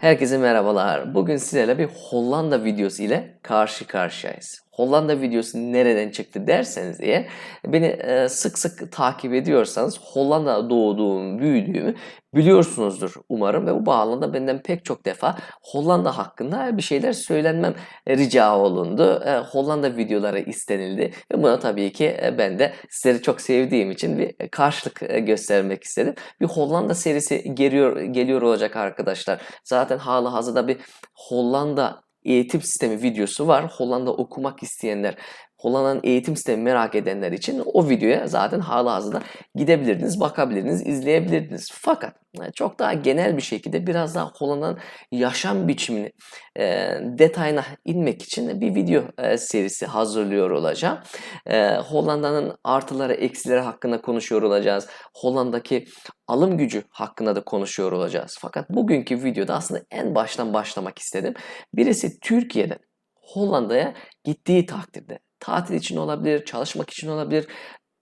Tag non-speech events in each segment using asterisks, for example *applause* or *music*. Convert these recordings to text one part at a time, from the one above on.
Herkese merhabalar. Bugün sizlerle bir Hollanda videosu ile karşı karşıyayız. Hollanda videosu nereden çıktı derseniz eğer beni e, sık sık takip ediyorsanız Hollanda'da doğduğum, büyüdüğümü biliyorsunuzdur umarım ve bu bağlamda benden pek çok defa Hollanda hakkında bir şeyler söylenmem rica olundu. E, Hollanda videoları istenildi ve buna tabii ki e, ben de sizleri çok sevdiğim için bir karşılık göstermek istedim. Bir Hollanda serisi geliyor geliyor olacak arkadaşlar. Zaten hala hazırda bir Hollanda eğitim sistemi videosu var. Hollanda okumak isteyenler, Hollanda'nın eğitim sistemi merak edenler için o videoya zaten hala hazırda gidebilirdiniz, bakabilirdiniz, izleyebilirdiniz. Fakat e, çok daha genel bir şekilde biraz daha Hollanda'nın yaşam biçimini e, detayına inmek için bir video e, serisi hazırlıyor olacağım. E, Hollanda'nın artıları, eksileri hakkında konuşuyor olacağız. Hollanda'daki alım gücü hakkında da konuşuyor olacağız. Fakat bugünkü videoda aslında en baştan başlamak istedim. Birisi Türkiye'den Hollanda'ya gittiği takdirde tatil için olabilir, çalışmak için olabilir,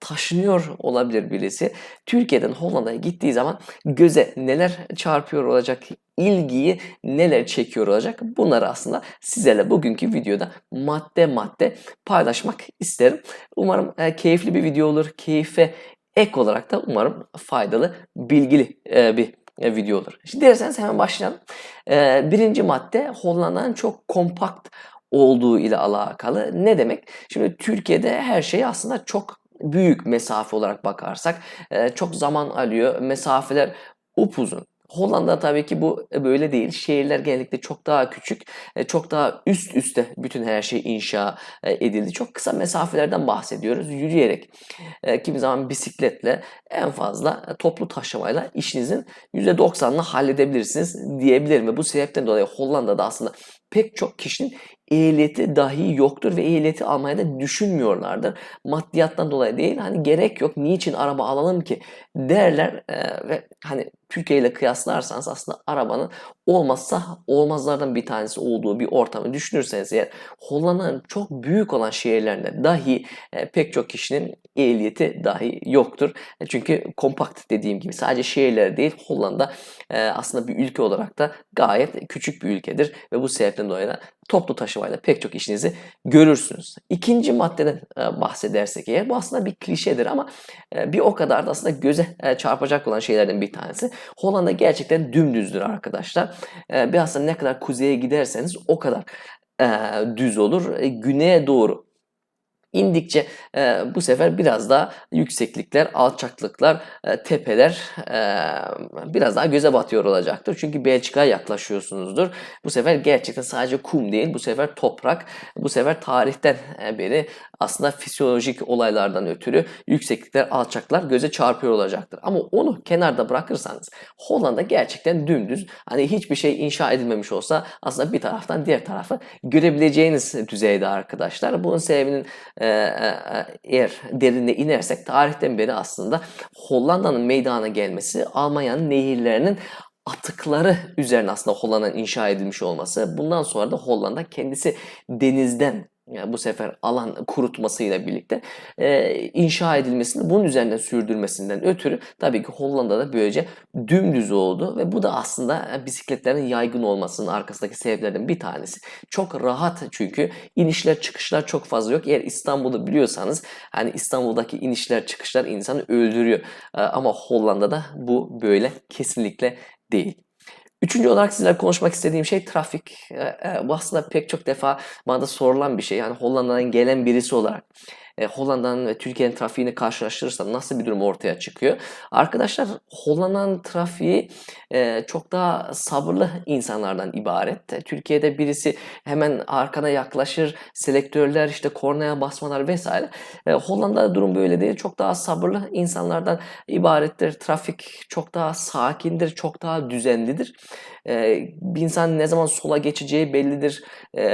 taşınıyor olabilir birisi. Türkiye'den Hollanda'ya gittiği zaman göze neler çarpıyor olacak, ilgiyi neler çekiyor olacak bunları aslında sizlerle bugünkü videoda madde madde paylaşmak isterim. Umarım e, keyifli bir video olur. Keyfe ek olarak da umarım faydalı, bilgili e, bir e, video olur. Şimdi derseniz hemen başlayalım. Birinci madde Hollanda'nın çok kompakt olduğu ile alakalı. Ne demek? Şimdi Türkiye'de her şey aslında çok büyük mesafe olarak bakarsak e, çok zaman alıyor. Mesafeler upuzun. Hollanda tabii ki bu böyle değil. Şehirler genellikle çok daha küçük, e, çok daha üst üste bütün her şey inşa e, edildi. Çok kısa mesafelerden bahsediyoruz. Yürüyerek, e, kimi zaman bisikletle, en fazla toplu taşımayla işinizin %90'ını halledebilirsiniz diyebilirim. Ve bu sebepten dolayı Hollanda'da aslında pek çok kişinin ehliyeti dahi yoktur ve ehliyeti almayı da düşünmüyorlardır. Maddiyattan dolayı değil hani gerek yok niçin araba alalım ki derler e, ve hani Türkiye ile kıyaslarsanız aslında arabanın olmazsa olmazlardan bir tanesi olduğu bir ortamı düşünürseniz eğer Hollanda'nın çok büyük olan şehirlerinde dahi e, pek çok kişinin ehliyeti dahi yoktur. E, çünkü kompakt dediğim gibi sadece şehirler değil Hollanda e, aslında bir ülke olarak da gayet küçük bir ülkedir ve bu sebepten dolayı da toplu taşımayla pek çok işinizi görürsünüz. İkinci maddeden e, bahsedersek eğer bu aslında bir klişedir ama e, bir o kadar da aslında göze e, çarpacak olan şeylerden bir tanesi. Hollanda gerçekten dümdüzdür arkadaşlar. E, bir aslında ne kadar kuzeye giderseniz o kadar e, düz olur. E, güneye doğru indikçe e, bu sefer biraz daha yükseklikler, alçaklıklar, e, tepeler e, biraz daha göze batıyor olacaktır. Çünkü Belçika'ya yaklaşıyorsunuzdur. Bu sefer gerçekten sadece kum değil, bu sefer toprak, bu sefer tarihten e, beri aslında fizyolojik olaylardan ötürü yükseklikler, alçaklar göze çarpıyor olacaktır. Ama onu kenarda bırakırsanız Hollanda gerçekten dümdüz. Hani hiçbir şey inşa edilmemiş olsa aslında bir taraftan diğer tarafı görebileceğiniz düzeyde arkadaşlar. Bunun sebebinin e, eğer derine inersek tarihten beri aslında Hollanda'nın meydana gelmesi Almanya'nın nehirlerinin atıkları üzerine aslında Hollanda'nın inşa edilmiş olması. Bundan sonra da Hollanda kendisi denizden yani bu sefer alan kurutmasıyla birlikte e, inşa edilmesini bunun üzerinden sürdürmesinden ötürü tabii ki Hollanda'da böylece dümdüz oldu ve bu da aslında bisikletlerin yaygın olmasının arkasındaki sebeplerden bir tanesi. Çok rahat çünkü inişler çıkışlar çok fazla yok. Eğer İstanbul'u biliyorsanız hani İstanbul'daki inişler çıkışlar insanı öldürüyor. E, ama Hollanda'da bu böyle kesinlikle değil. Üçüncü olarak sizlerle konuşmak istediğim şey trafik. Bu aslında pek çok defa bana da sorulan bir şey. Yani Hollanda'dan gelen birisi olarak e, Hollanda'nın ve Türkiye'nin trafiğini karşılaştırırsam nasıl bir durum ortaya çıkıyor? Arkadaşlar Hollanda'nın trafiği e, çok daha sabırlı insanlardan ibaret. Türkiye'de birisi hemen arkana yaklaşır, selektörler işte kornaya basmalar vesaire. E, Hollanda'da durum böyle değil. Çok daha sabırlı insanlardan ibarettir. Trafik çok daha sakindir, çok daha düzenlidir. E, bir insan ne zaman sola geçeceği bellidir. E,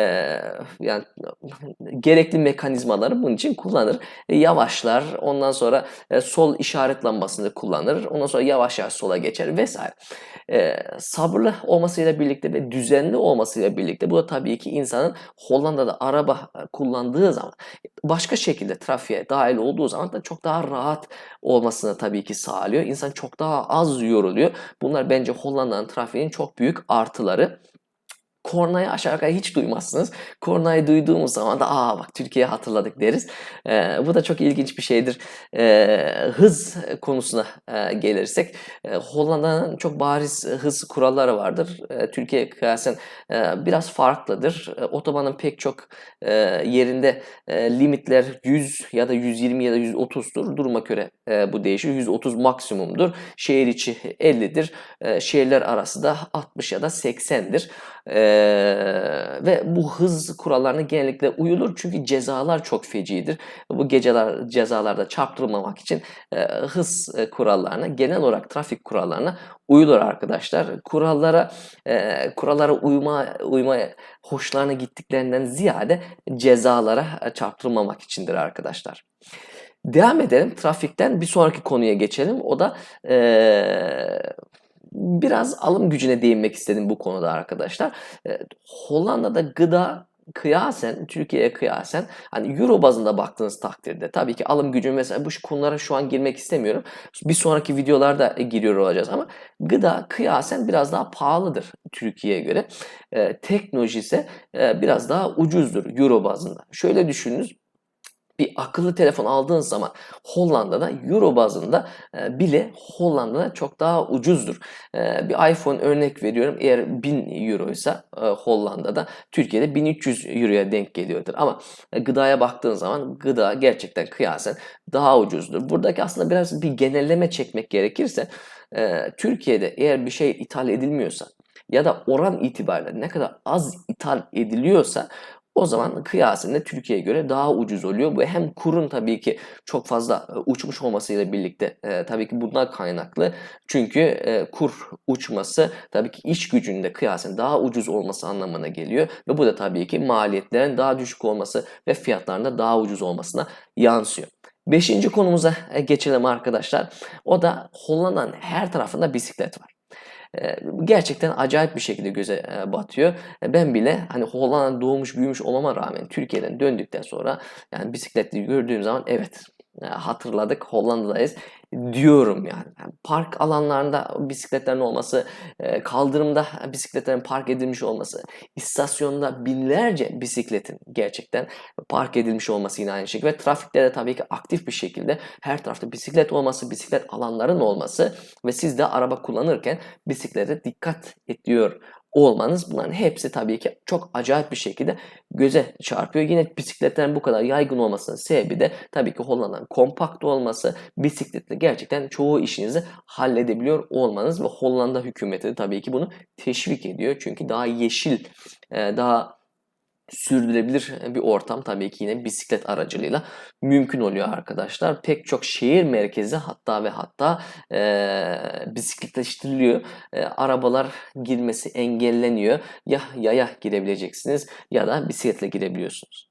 yani *laughs* gerekli mekanizmaları bunun için kullanır. E, yavaşlar. Ondan sonra e, sol işaret lambasını kullanır. Ondan sonra yavaş yavaş sola geçer vesaire. E, sabırlı olmasıyla birlikte ve düzenli olmasıyla birlikte bu da tabii ki insanın Hollanda'da araba kullandığı zaman başka şekilde trafiğe dahil olduğu zaman da çok daha rahat olmasını tabii ki sağlıyor. İnsan çok daha az yoruluyor. Bunlar bence Hollanda'nın trafiğinin çok büyük artıları. Kornayı aşağı yukarı hiç duymazsınız. Kornayı duyduğumuz zaman da aa bak Türkiye hatırladık deriz. Ee, bu da çok ilginç bir şeydir. Ee, hız konusuna e, gelirsek e, Hollanda'nın çok bariz hız kuralları vardır. E, Türkiye kıyasen e, biraz farklıdır. E, otobanın pek çok e, yerinde e, limitler 100 ya da 120 ya da 130'dur. Duruma göre e, bu değişir. 130 maksimumdur. Şehir içi 50'dir. E, şehirler arası da 60 ya da 80'dir. Ee, ve bu hız kurallarına genellikle uyulur çünkü cezalar çok fecidir. Bu geceler cezalarda çarptırılmamak için e, hız e, kurallarına genel olarak trafik kurallarına uyulur arkadaşlar. Kurallara e, kurallara uyma uymaya hoşlarına gittiklerinden ziyade cezalara çarptırılmamak içindir arkadaşlar. Devam edelim. Trafikten bir sonraki konuya geçelim. O da e, biraz alım gücüne değinmek istedim bu konuda arkadaşlar. E, Hollanda'da gıda kıyasen Türkiye'ye kıyasen hani euro bazında baktığınız takdirde tabii ki alım gücü mesela bu konulara şu an girmek istemiyorum. Bir sonraki videolarda giriyor olacağız ama gıda kıyasen biraz daha pahalıdır Türkiye'ye göre. E, teknoloji ise e, biraz daha ucuzdur euro bazında. Şöyle düşününüz bir akıllı telefon aldığınız zaman Hollanda'da euro bazında bile Hollanda'da çok daha ucuzdur. Bir iPhone örnek veriyorum. Eğer 1000 euroysa e, Hollanda'da Türkiye'de 1300 euroya denk geliyordur. Ama e, gıdaya baktığın zaman gıda gerçekten kıyasen daha ucuzdur. Buradaki aslında biraz bir genelleme çekmek gerekirse Türkiye'de eğer bir şey ithal edilmiyorsa ya da oran itibariyle ne kadar az ithal ediliyorsa o zaman kıyasında Türkiye'ye göre daha ucuz oluyor. Bu hem kurun tabii ki çok fazla e, uçmuş olmasıyla birlikte e, tabii ki bundan kaynaklı. Çünkü e, kur uçması tabii ki iş gücünde kıyasen daha ucuz olması anlamına geliyor. Ve bu da tabii ki maliyetlerin daha düşük olması ve fiyatların da daha ucuz olmasına yansıyor. Beşinci konumuza e, geçelim arkadaşlar. O da Hollanda'nın her tarafında bisiklet var gerçekten acayip bir şekilde göze batıyor. Ben bile hani Hollanda'da doğmuş büyümüş olmama rağmen Türkiye'den döndükten sonra yani bisikletli gördüğüm zaman evet hatırladık Hollanda'dayız diyorum yani. Park alanlarında bisikletlerin olması, kaldırımda bisikletlerin park edilmiş olması, istasyonda binlerce bisikletin gerçekten park edilmiş olması yine aynı şekilde ve trafikte de tabii ki aktif bir şekilde her tarafta bisiklet olması, bisiklet alanların olması ve siz de araba kullanırken bisiklete dikkat ediyor olmanız bunların hepsi tabii ki çok acayip bir şekilde göze çarpıyor. Yine bisikletlerin bu kadar yaygın olmasının sebebi de tabii ki Hollanda'nın kompakt olması, bisikletle gerçekten çoğu işinizi halledebiliyor olmanız ve Hollanda hükümeti de tabii ki bunu teşvik ediyor. Çünkü daha yeşil, daha sürdürülebilir bir ortam tabii ki yine bisiklet aracılığıyla mümkün oluyor arkadaşlar. Pek çok şehir merkezi hatta ve hatta e, bisikletleştiriliyor. E, arabalar girmesi engelleniyor. Ya yaya girebileceksiniz ya da bisikletle girebiliyorsunuz.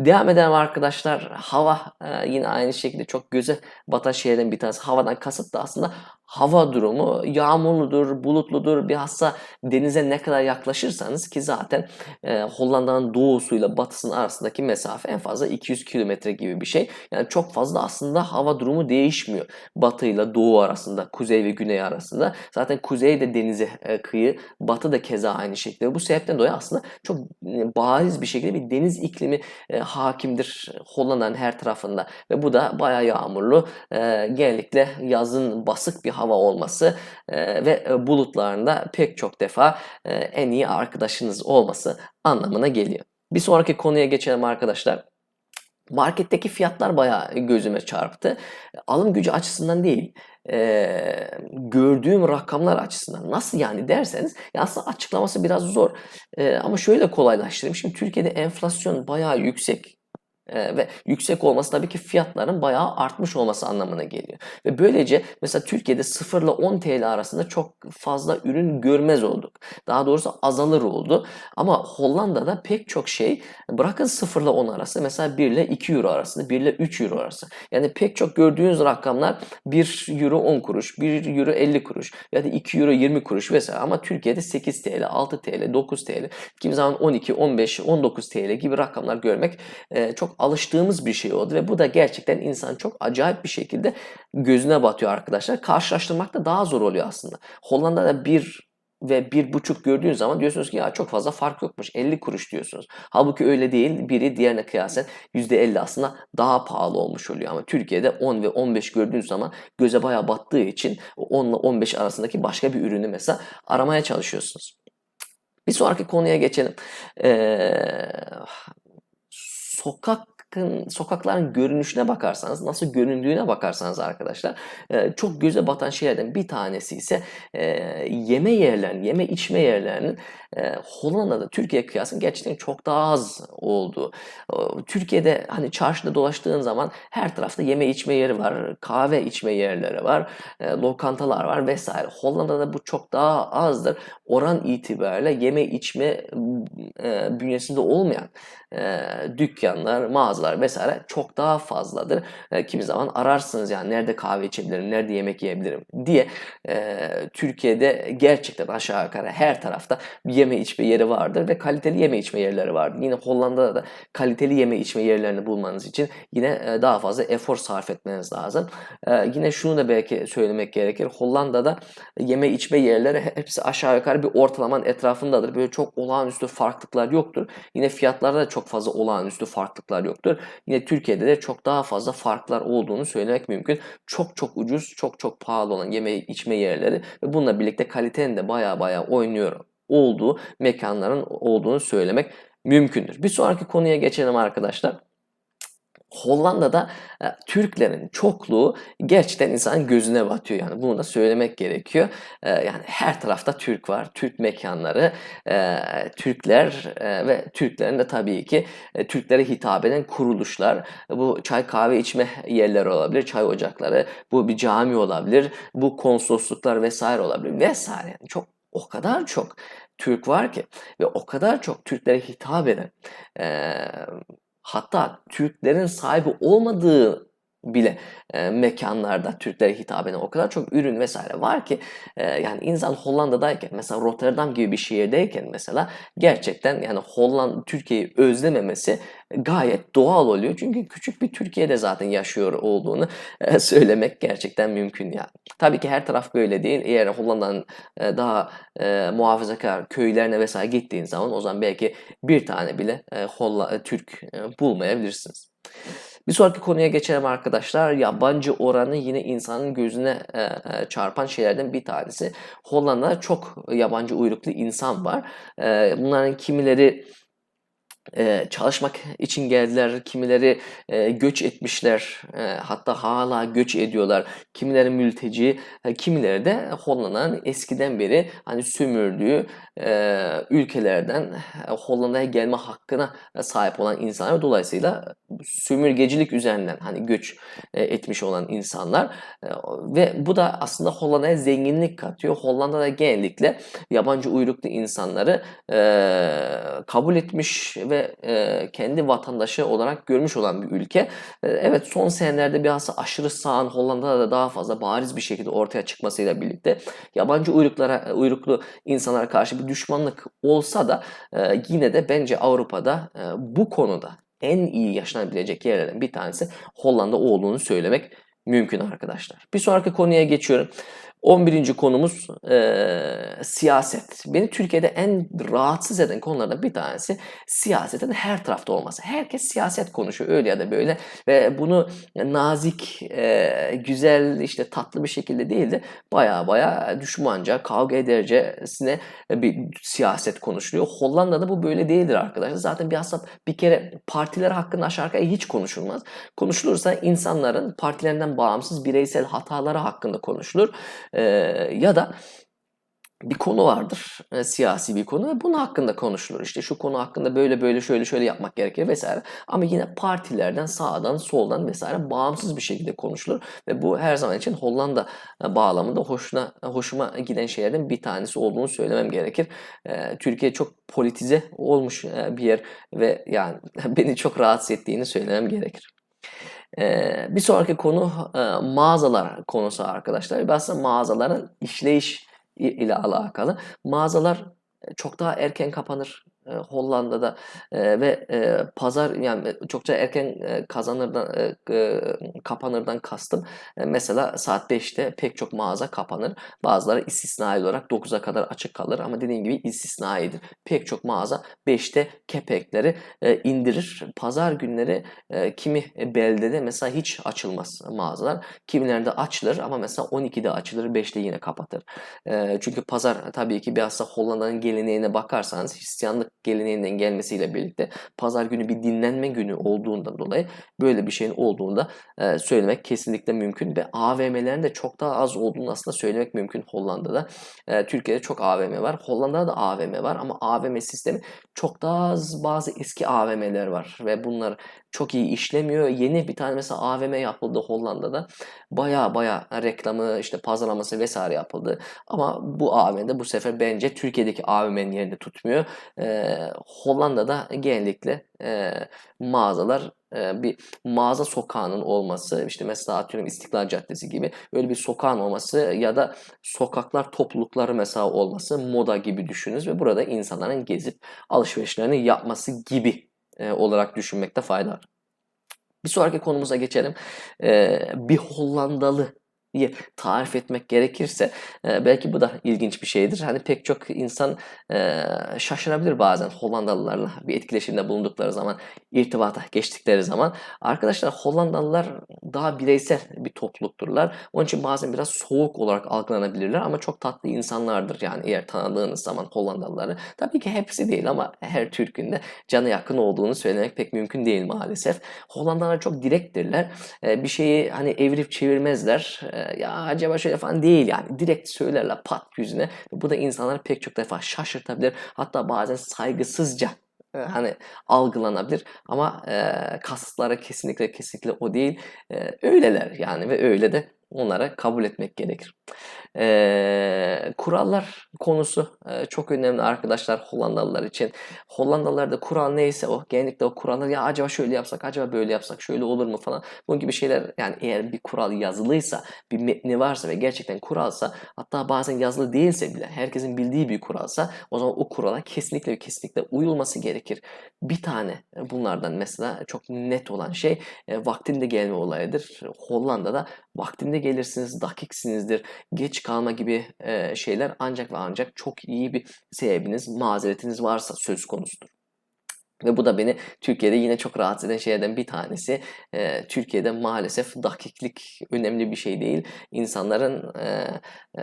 Devam edelim arkadaşlar. Hava e, yine aynı şekilde çok göze batan şeylerden bir tanesi. Havadan kasıt da aslında hava durumu yağmurludur, bulutludur. Bilhassa denize ne kadar yaklaşırsanız ki zaten e, Hollanda'nın doğusuyla batısının arasındaki mesafe en fazla 200 kilometre gibi bir şey. Yani çok fazla aslında hava durumu değişmiyor. Batıyla doğu arasında, kuzey ve güney arasında. Zaten kuzey de denize e, kıyı, batı da keza aynı şekilde. Bu sebepten dolayı aslında çok e, bariz bir şekilde bir deniz iklimi e, hakimdir Hollanda'nın her tarafında. Ve bu da bayağı yağmurlu. E, genellikle yazın basık bir hava olması e, ve bulutlarında pek çok defa e, en iyi arkadaşınız olması anlamına geliyor. Bir sonraki konuya geçelim arkadaşlar. Marketteki fiyatlar bayağı gözüme çarptı. Alım gücü açısından değil, e, gördüğüm rakamlar açısından. Nasıl yani derseniz ya aslında açıklaması biraz zor. E, ama şöyle kolaylaştırayım. Şimdi Türkiye'de enflasyon bayağı yüksek e, ve yüksek olması tabii ki fiyatların bayağı artmış olması anlamına geliyor. Ve böylece mesela Türkiye'de 0 ile 10 TL arasında çok fazla ürün görmez olduk. Daha doğrusu azalır oldu. Ama Hollanda'da pek çok şey bırakın 0 ile 10 arası mesela 1 ile 2 euro arasında 1 ile 3 euro arası. Yani pek çok gördüğünüz rakamlar 1 euro 10 kuruş, 1 euro 50 kuruş ya da 2 euro 20 kuruş vesaire. Ama Türkiye'de 8 TL, 6 TL, 9 TL, kimi zaman 12, 15, 19 TL gibi rakamlar görmek e, çok alıştığımız bir şey oldu ve bu da gerçekten insan çok acayip bir şekilde gözüne batıyor arkadaşlar. Karşılaştırmak da daha zor oluyor aslında. Hollanda'da bir ve bir buçuk gördüğün zaman diyorsunuz ki ya çok fazla fark yokmuş 50 kuruş diyorsunuz. Halbuki öyle değil. Biri diğerine kıyasen %50 aslında daha pahalı olmuş oluyor. Ama Türkiye'de 10 ve 15 gördüğün zaman göze bayağı battığı için 10 ile 15 arasındaki başka bir ürünü mesela aramaya çalışıyorsunuz. Bir sonraki konuya geçelim. Ee, sokak sokakların görünüşüne bakarsanız, nasıl göründüğüne bakarsanız arkadaşlar e, çok göze batan şeylerden bir tanesi ise e, yeme yerlerinin, yeme içme yerlerinin e, Hollanda'da Türkiye kıyasında gerçekten çok daha az olduğu. Türkiye'de hani çarşıda dolaştığın zaman her tarafta yeme içme yeri var, kahve içme yerleri var, lokantalar var vesaire. Hollanda'da bu çok daha azdır. Oran itibariyle yeme içme bünyesinde olmayan dükkanlar, mağazalar vesaire çok daha fazladır. kimi zaman ararsınız yani nerede kahve içebilirim, nerede yemek yiyebilirim diye Türkiye'de gerçekten aşağı yukarı her tarafta yeme içme yeri vardır ve kaliteli yeme içme yerleri vardır. Yine Hollanda'da da kaliteli yeme içme yerlerini bulmanız için yine daha fazla efor sarf etmeniz lazım. yine şunu da belki söylemek gerekir. Hollanda'da yeme içme yerleri hepsi aşağı yukarı bir ortalamanın etrafındadır. Böyle çok olağanüstü farklılıklar yoktur. Yine fiyatlarda da çok fazla olağanüstü farklılıklar yoktur. Yine Türkiye'de de çok daha fazla farklar olduğunu söylemek mümkün. Çok çok ucuz, çok çok pahalı olan yeme içme yerleri ve bununla birlikte kalitenin de baya baya oynuyor olduğu mekanların olduğunu söylemek mümkündür. Bir sonraki konuya geçelim arkadaşlar. Hollanda'da e, Türklerin çokluğu gerçekten insanın gözüne batıyor. Yani bunu da söylemek gerekiyor. E, yani her tarafta Türk var. Türk mekanları, e, Türkler e, ve Türklerin de tabii ki e, Türklere hitap eden kuruluşlar. Bu çay kahve içme yerleri olabilir, çay ocakları, bu bir cami olabilir, bu konsolosluklar vesaire olabilir vesaire. Yani çok o kadar çok Türk var ki ve o kadar çok Türklere hitap eden e, hatta Türklerin sahibi olmadığı bile e, mekanlarda Türklere hitap eden o kadar çok ürün vesaire var ki e, yani insan Hollanda'dayken mesela Rotterdam gibi bir şehirdeyken mesela gerçekten yani Hollanda Türkiye'yi özlememesi gayet doğal oluyor. Çünkü küçük bir Türkiye'de zaten yaşıyor olduğunu e, söylemek gerçekten mümkün yani. Tabii ki her taraf böyle değil. Eğer Hollanda'nın e, daha e, muhafazakar köylerine vesaire gittiğin zaman o zaman belki bir tane bile e, Holla, e, Türk e, bulmayabilirsiniz. Bir sonraki konuya geçelim arkadaşlar. Yabancı oranı yine insanın gözüne e, e, çarpan şeylerden bir tanesi. Hollanda'da çok yabancı uyruklu insan var. E, bunların kimileri e, çalışmak için geldiler, kimileri e, göç etmişler, e, hatta hala göç ediyorlar. Kimileri mülteci, e, kimileri de Hollanda'nın eskiden beri hani sömürdüğü e, ülkelerden e, Hollanda'ya gelme hakkına sahip olan insanlar. Dolayısıyla sömürgecilik üzerinden hani göç e, etmiş olan insanlar e, ve bu da aslında Hollanda'ya zenginlik katıyor. Hollanda'da genellikle yabancı uyruklu insanları e, kabul etmiş ve kendi vatandaşı olarak görmüş olan bir ülke. Evet son senelerde biraz aşırı sağın Hollanda'da da daha fazla bariz bir şekilde ortaya çıkmasıyla birlikte yabancı uyruklara uyruklu insanlara karşı bir düşmanlık olsa da yine de bence Avrupa'da bu konuda en iyi yaşanabilecek yerlerden bir tanesi Hollanda olduğunu söylemek mümkün arkadaşlar. Bir sonraki konuya geçiyorum. 11. konumuz e, siyaset. Beni Türkiye'de en rahatsız eden konulardan bir tanesi siyasetin her tarafta olması. Herkes siyaset konuşuyor öyle ya da böyle ve bunu nazik, e, güzel, işte tatlı bir şekilde değil de baya baya düşmanca, kavga edercesine bir siyaset konuşuluyor. Hollanda'da bu böyle değildir arkadaşlar. Zaten bir aslında bir kere partiler hakkında aşağı yukarı hiç konuşulmaz. Konuşulursa insanların partilerinden bağımsız bireysel hataları hakkında konuşulur e, ya da bir konu vardır, e, siyasi bir konu ve bunun hakkında konuşulur. İşte şu konu hakkında böyle böyle şöyle şöyle yapmak gerekir vesaire. Ama yine partilerden sağdan soldan vesaire bağımsız bir şekilde konuşulur ve bu her zaman için Hollanda bağlamında hoşuna hoşuma giden şeylerden bir tanesi olduğunu söylemem gerekir. E, Türkiye çok politize olmuş e, bir yer ve yani *laughs* beni çok rahatsız ettiğini söylemem gerekir. Bir sonraki konu mağazalar konusu arkadaşlar. Aslında mağazaların işleyiş ile alakalı. Mağazalar çok daha erken kapanır. Hollanda'da e, ve e, pazar yani çokça erken e, kazanırdan e, kapanırdan kastım. E, mesela saat 5'te pek çok mağaza kapanır. Bazıları istisnai olarak 9'a kadar açık kalır ama dediğim gibi istisnaidir. Pek çok mağaza 5'te kepekleri e, indirir. Pazar günleri e, kimi beldede mesela hiç açılmaz mağazalar. Kimilerinde açılır ama mesela 12'de açılır, 5'te yine kapatır. E, çünkü pazar tabii ki biraz da Hollanda'nın geleneğine bakarsanız Hristiyanlık geleneğinden gelmesiyle birlikte pazar günü bir dinlenme günü olduğundan dolayı böyle bir şeyin olduğunu da e, söylemek kesinlikle mümkün ve AVM'lerin de çok daha az olduğunu aslında söylemek mümkün Hollanda'da. E, Türkiye'de çok AVM var. Hollanda'da da AVM var ama AVM sistemi çok daha az bazı eski AVM'ler var ve bunlar çok iyi işlemiyor. Yeni bir tane mesela AVM yapıldı Hollanda'da. Baya baya reklamı işte pazarlaması vesaire yapıldı. Ama bu AVM'de bu sefer bence Türkiye'deki AVM'nin yerini tutmuyor. Ee, Hollanda'da genellikle e, mağazalar e, bir mağaza sokağının olması işte mesela atıyorum İstiklal Caddesi gibi böyle bir sokağın olması ya da sokaklar toplulukları mesela olması moda gibi düşününüz ve burada insanların gezip alışverişlerini yapması gibi e, olarak düşünmekte fayda var. Bir sonraki konumuza geçelim. E, bir Hollandalı tarif etmek gerekirse belki bu da ilginç bir şeydir. Hani pek çok insan şaşırabilir bazen Hollandalılarla bir etkileşimde bulundukları zaman, irtibata geçtikleri zaman. Arkadaşlar Hollandalılar daha bireysel bir toplulukturlar. Onun için bazen biraz soğuk olarak algılanabilirler ama çok tatlı insanlardır. Yani eğer tanıdığınız zaman Hollandalıları. Tabii ki hepsi değil ama her Türk'ün de canı yakın olduğunu söylemek pek mümkün değil maalesef. Hollandalılar çok direkttirler. E, bir şeyi hani evirip çevirmezler ya acaba şöyle falan değil yani. Direkt söylerler pat yüzüne. Bu da insanları pek çok defa şaşırtabilir. Hatta bazen saygısızca hani algılanabilir ama e, kasıtları kesinlikle kesinlikle o değil. E, öyleler yani ve öyle de onlara kabul etmek gerekir. Ee, kurallar konusu e, çok önemli arkadaşlar Hollandalılar için. Hollandalılarda kural neyse o genellikle o kurallar ya acaba şöyle yapsak acaba böyle yapsak şöyle olur mu falan. Bunun gibi şeyler yani eğer bir kural yazılıysa bir metni varsa ve gerçekten kuralsa hatta bazen yazılı değilse bile herkesin bildiği bir kuralsa o zaman o kurala kesinlikle kesinlikle uyulması gerekir. Bir tane bunlardan mesela çok net olan şey e, vaktinde gelme olayıdır. Hollanda'da vaktinde gelirsiniz, dakiksinizdir, geç kalma gibi e, şeyler ancak ve ancak çok iyi bir sebebiniz, mazeretiniz varsa söz konusudur. Ve bu da beni Türkiye'de yine çok rahatsız eden şeylerden bir tanesi. E, Türkiye'de maalesef dakiklik önemli bir şey değil. İnsanların e, e,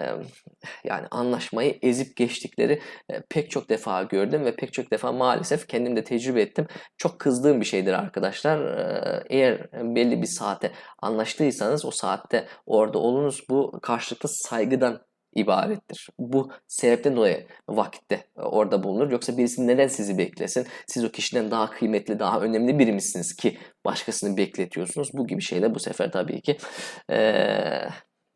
yani anlaşmayı ezip geçtikleri e, pek çok defa gördüm ve pek çok defa maalesef kendim de tecrübe ettim. Çok kızdığım bir şeydir arkadaşlar. E, eğer belli bir saate anlaştıysanız o saatte orada olunuz. Bu karşılıklı saygıdan ibarettir. Bu sebepten dolayı vakitte e, orada bulunur. Yoksa birisi neden sizi beklesin? Siz o kişiden daha kıymetli, daha önemli biri misiniz ki başkasını bekletiyorsunuz? Bu gibi şeyler bu sefer tabii ki ee,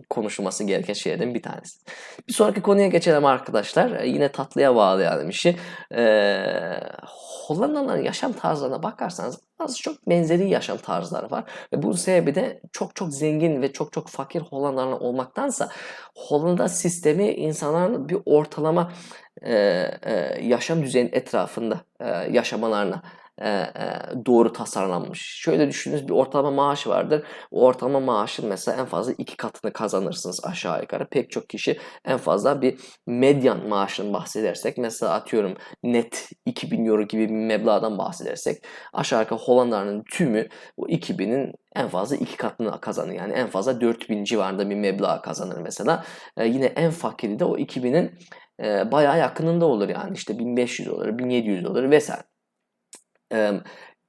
konuşulması gereken şeylerden bir tanesi. Bir sonraki konuya geçelim arkadaşlar. E, yine tatlıya bağlayalım işi. Ee, Hollandalıların yaşam tarzlarına bakarsanız az çok benzeri yaşam tarzları var. Ve bu sebebi de çok çok zengin ve çok çok fakir Hollandalılar olmaktansa Hollanda sistemi insanların bir ortalama e, e, yaşam düzeyinin etrafında e, yaşamalarına doğru tasarlanmış. Şöyle düşününüz bir ortalama maaş vardır. O ortalama maaşın mesela en fazla iki katını kazanırsınız aşağı yukarı. Pek çok kişi en fazla bir medyan maaşını bahsedersek mesela atıyorum net 2000 euro gibi bir meblağdan bahsedersek aşağı yukarı Hollanda'nın tümü bu 2000'in en fazla iki katını kazanır. Yani en fazla 4000 civarında bir meblağ kazanır mesela. Ee, yine en fakiri de o 2000'in e, bayağı yakınında olur yani işte 1500 olur, 1700 olur vesaire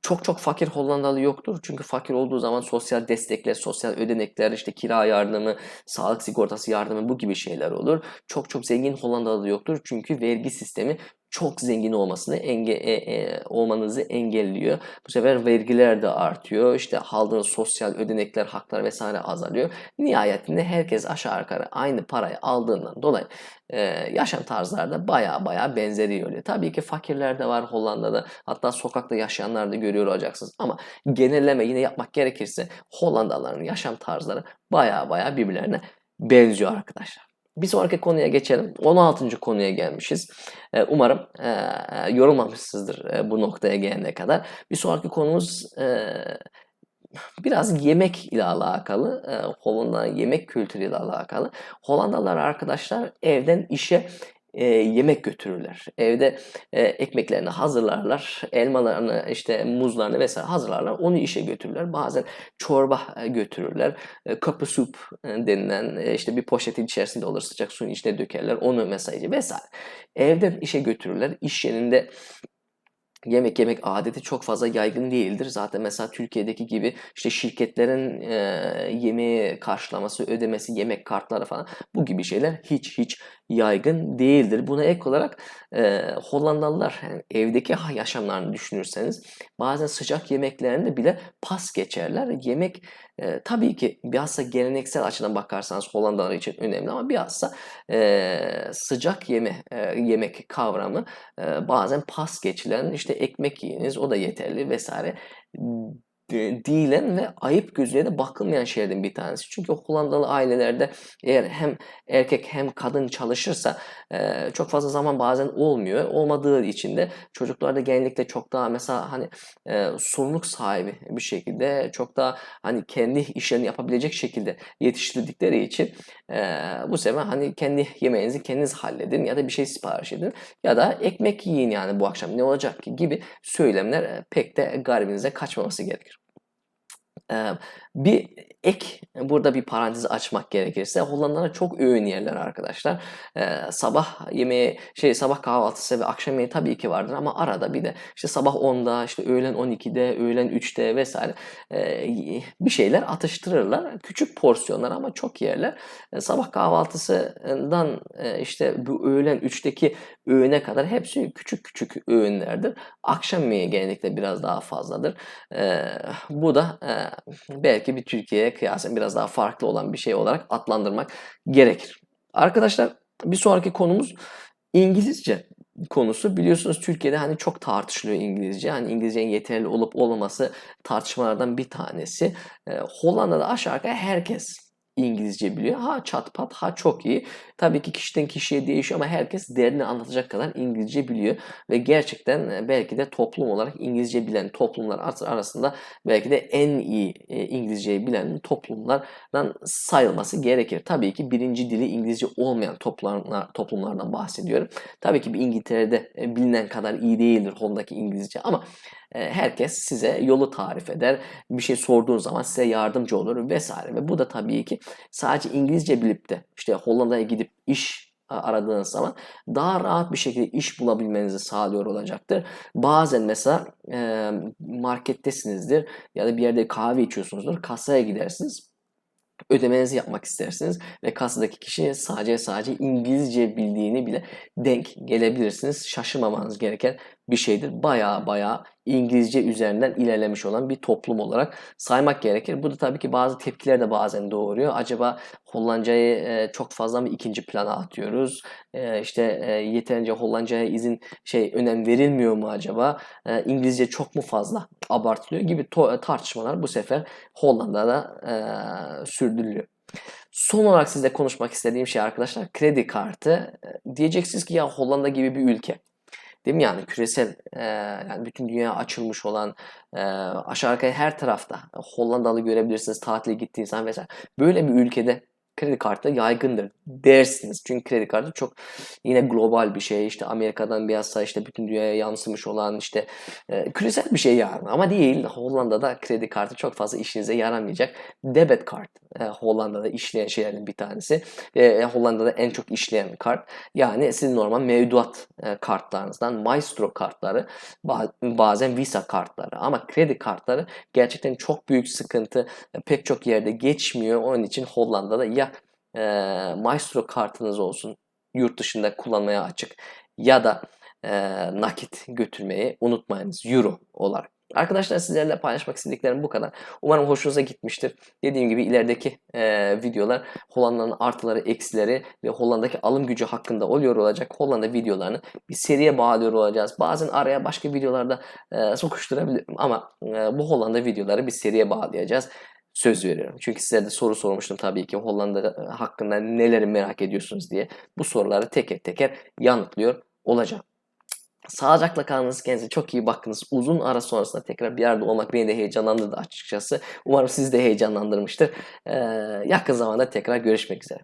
çok çok fakir Hollandalı yoktur. Çünkü fakir olduğu zaman sosyal destekler, sosyal ödenekler, işte kira yardımı, sağlık sigortası yardımı bu gibi şeyler olur. Çok çok zengin Hollandalı yoktur. Çünkü vergi sistemi çok zengin olmasını enge e, e, olmanızı engelliyor. Bu sefer vergiler de artıyor. İşte aldığınız sosyal ödenekler, haklar vesaire azalıyor. Nihayetinde herkes aşağı yukarı aynı parayı aldığından dolayı e, yaşam tarzları da baya baya benzeri oluyor. Tabii ki fakirler de var Hollanda'da. Hatta sokakta yaşayanlar da görüyor olacaksınız. Ama genelleme yine yapmak gerekirse Hollandalıların yaşam tarzları baya baya birbirlerine benziyor arkadaşlar. Bir sonraki konuya geçelim. 16. konuya gelmişiz. Ee, umarım e, yorulmamışsınızdır e, bu noktaya gelene kadar. Bir sonraki konumuz e, biraz yemek ile alakalı. E, Hollanda yemek kültürü ile alakalı. Hollandalılar arkadaşlar evden işe e, yemek götürürler. Evde e, ekmeklerini hazırlarlar, elmalarını, işte muzlarını vesaire hazırlarlar. Onu işe götürürler. Bazen çorba götürürler. E, kapı sup denilen e, işte bir poşetin içerisinde olur sıcak suyun içine dökerler. Onu mesajı vesaire. Evden işe götürürler. İş yerinde yemek yemek adeti çok fazla yaygın değildir. Zaten mesela Türkiye'deki gibi işte şirketlerin e, yemeği karşılaması, ödemesi, yemek kartları falan bu gibi şeyler hiç hiç yaygın değildir. Buna ek olarak e, Hollandalılar yani evdeki yaşamlarını düşünürseniz bazen sıcak yemeklerinde bile pas geçerler. Yemek e, tabii ki bilhassa geleneksel açıdan bakarsanız Hollandalılar için önemli ama bilhassa e, sıcak yeme e, yemek kavramı e, bazen pas geçilen işte ekmek yiyiniz o da yeterli vesaire değilen ve ayıp gözüyle de bakılmayan şeylerden bir tanesi. Çünkü Hollandalı ailelerde eğer hem erkek hem kadın çalışırsa çok fazla zaman bazen olmuyor. Olmadığı için de çocuklarda genellikle çok daha mesela hani e, sorumluluk sahibi bir şekilde çok daha hani kendi işlerini yapabilecek şekilde yetiştirdikleri için bu sefer hani kendi yemeğinizi kendiniz halledin ya da bir şey sipariş edin ya da ekmek yiyin yani bu akşam ne olacak ki gibi söylemler pek de garibinize kaçmaması gerekir. Um, Bir ek burada bir parantez açmak gerekirse Hollandalar çok öğün yerler arkadaşlar. sabah yemeği şey sabah kahvaltısı ve akşam yemeği tabii ki vardır ama arada bir de işte sabah 10'da işte öğlen 12'de öğlen 3'te vesaire bir şeyler atıştırırlar. Küçük porsiyonlar ama çok yerler. sabah kahvaltısından işte bu öğlen 3'teki öğüne kadar hepsi küçük küçük öğünlerdir. Akşam yemeği genellikle biraz daha fazladır. bu da belki bir Türkiye'ye kıyasen biraz daha farklı olan bir şey olarak adlandırmak gerekir. Arkadaşlar bir sonraki konumuz İngilizce konusu. Biliyorsunuz Türkiye'de hani çok tartışılıyor İngilizce. Hani İngilizcenin yeterli olup olmaması tartışmalardan bir tanesi. Ee, Hollanda'da aşağı yukarı herkes İngilizce biliyor. Ha çat pat ha çok iyi. Tabii ki kişiden kişiye değişiyor ama herkes derdini anlatacak kadar İngilizce biliyor. Ve gerçekten e, belki de toplum olarak İngilizce bilen toplumlar arasında belki de en iyi e, İngilizceyi bilen toplumlardan sayılması gerekir. Tabii ki birinci dili İngilizce olmayan toplumlar, toplumlardan bahsediyorum. Tabii ki bir İngiltere'de e, bilinen kadar iyi değildir Hollanda'daki İngilizce ama herkes size yolu tarif eder. Bir şey sorduğun zaman size yardımcı olur vesaire. Ve bu da tabii ki sadece İngilizce bilip de işte Hollanda'ya gidip iş aradığınız zaman daha rahat bir şekilde iş bulabilmenizi sağlıyor olacaktır. Bazen mesela markettesinizdir ya da bir yerde kahve içiyorsunuzdur. Kasaya gidersiniz ödemenizi yapmak istersiniz ve kasadaki kişi sadece sadece İngilizce bildiğini bile denk gelebilirsiniz. Şaşırmamanız gereken bir şeydir. Baya baya İngilizce üzerinden ilerlemiş olan bir toplum olarak saymak gerekir. Bu da tabii ki bazı tepkiler de bazen doğuruyor. Acaba Hollanda'yı e, çok fazla mı ikinci plana atıyoruz? E, işte e, yeterince Hollanda'ya izin şey önem verilmiyor mu acaba? İngilizce çok mu fazla abartılıyor gibi tartışmalar bu sefer Hollanda'da sürdürülüyor. Son olarak sizle konuşmak istediğim şey arkadaşlar kredi kartı. Diyeceksiniz ki ya Hollanda gibi bir ülke. Değil mi yani küresel e, yani bütün dünya açılmış olan e, aşağı yukarı her tarafta Hollandalı görebilirsiniz tatile gittiğiniz zaman vesaire. Böyle bir ülkede kredi kartı yaygındır dersiniz. Çünkü kredi kartı çok yine global bir şey. İşte Amerika'dan bilhassa işte bütün dünyaya yansımış olan işte e, küresel bir şey yani. Ama değil. Hollanda'da kredi kartı çok fazla işinize yaramayacak. Debit kart e, Hollanda'da işleyen şeylerin bir tanesi. E, Hollanda'da en çok işleyen kart. Yani sizin normal mevduat e, kartlarınızdan Maestro kartları bazen Visa kartları ama kredi kartları gerçekten çok büyük sıkıntı. E, pek çok yerde geçmiyor. Onun için Hollanda'da ya e, Maestro kartınız olsun yurt dışında kullanmaya açık ya da e, nakit götürmeyi unutmayınız euro olarak. Arkadaşlar sizlerle paylaşmak istediklerim bu kadar. Umarım hoşunuza gitmiştir. Dediğim gibi ilerideki e, videolar Hollanda'nın artıları, eksileri ve Hollanda'daki alım gücü hakkında oluyor olacak. Hollanda videolarını bir seriye bağlıyor olacağız. Bazen araya başka videolarda e, sokuşturabilirim ama e, bu Hollanda videoları bir seriye bağlayacağız. Söz veriyorum. Çünkü size de soru sormuştum tabii ki Hollanda hakkında neleri merak ediyorsunuz diye. Bu soruları teker teker yanıtlıyor olacağım. Sağlıcakla kalınız. Kendinize çok iyi bakınız. Uzun ara sonrasında tekrar bir arada olmak beni de heyecanlandırdı açıkçası. Umarım sizi de heyecanlandırmıştır. Ee, yakın zamanda tekrar görüşmek üzere.